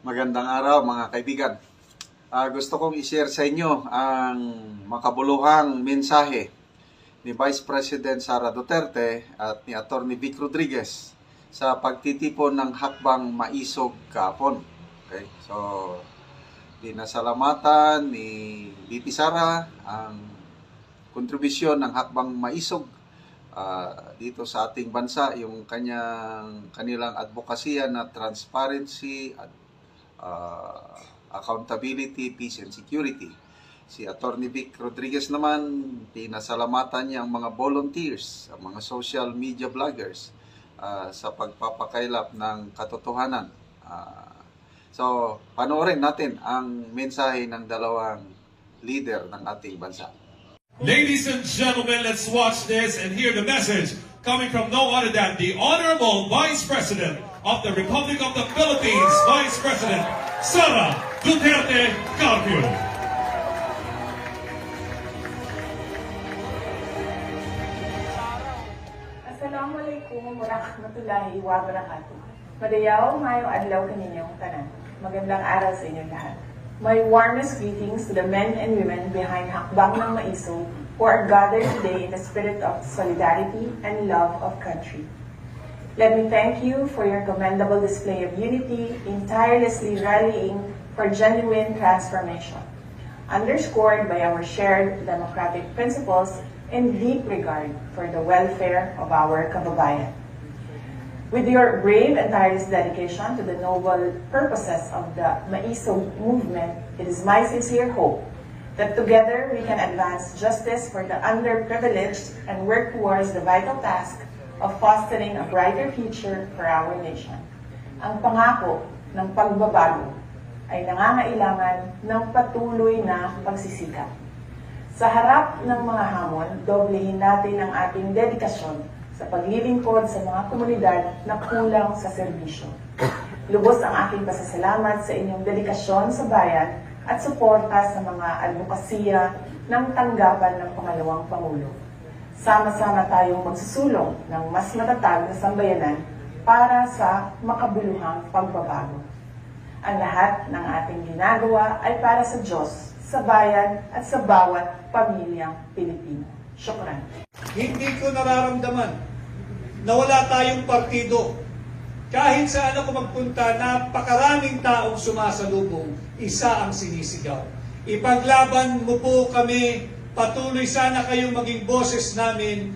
Magandang araw mga kaibigan. Ah, gusto kong i-share sa inyo ang makabuluhang mensahe ni Vice President Sara Duterte at ni Attorney Vic Rodriguez sa pagtitipon ng hakbang maisog kahapon. Okay? So, dinasalamatan ni VP Sara ang kontribusyon ng hakbang maisog ah, dito sa ating bansa yung kanyang kanilang advokasya na transparency at ah, accountability, peace and security. Si Attorney Vic Rodriguez naman, pinasalamatan niya ang mga volunteers, ang mga social media vloggers ah, sa pagpapakailap ng katotohanan. Ah, so, panoorin natin ang mensahe ng dalawang leader ng ating bansa. Ladies and gentlemen, let's watch this and hear the message coming from no other than the Honorable Vice President of the Republic of the Philippines, Vice President Sara Duterte Carpio. Assalamualaikum warahmatullahi wabarakatuh. Madayaw mayo adlaw kaninyong tanan. Magandang araw sa inyong lahat. My warmest greetings to the men and women behind Hakbang ng Maiso who are gathered today in the spirit of solidarity and love of country. Let me thank you for your commendable display of unity in tirelessly rallying for genuine transformation, underscored by our shared democratic principles and deep regard for the welfare of our kababayan. With your brave and tireless dedication to the noble purposes of the Maiso movement, it is my sincere hope that together we can advance justice for the underprivileged and work towards the vital task of fostering a brighter future for our nation. Ang pangako ng pagbabago ay nangangailangan ng patuloy na pagsisikap. Sa harap ng mga hamon, doblehin natin ang ating dedikasyon sa paglilingkod sa mga komunidad na kulang sa serbisyo. Lubos ang aking pasasalamat sa inyong dedikasyon sa bayan at suporta sa mga advokasya ng tanggapan ng pangalawang Pangulo. Sama-sama tayong magsusulong ng mas matatag na sambayanan para sa makabuluhang pagbabago. Ang lahat ng ating ginagawa ay para sa Diyos, sa bayan at sa bawat pamilyang Pilipino. Syukran. hindi ko nararamdaman na wala tayong partido. Kahit saan ako magpunta, napakaraming taong sumasalubong, isa ang sinisigaw. Ipaglaban mo po kami, patuloy sana kayong maging boses namin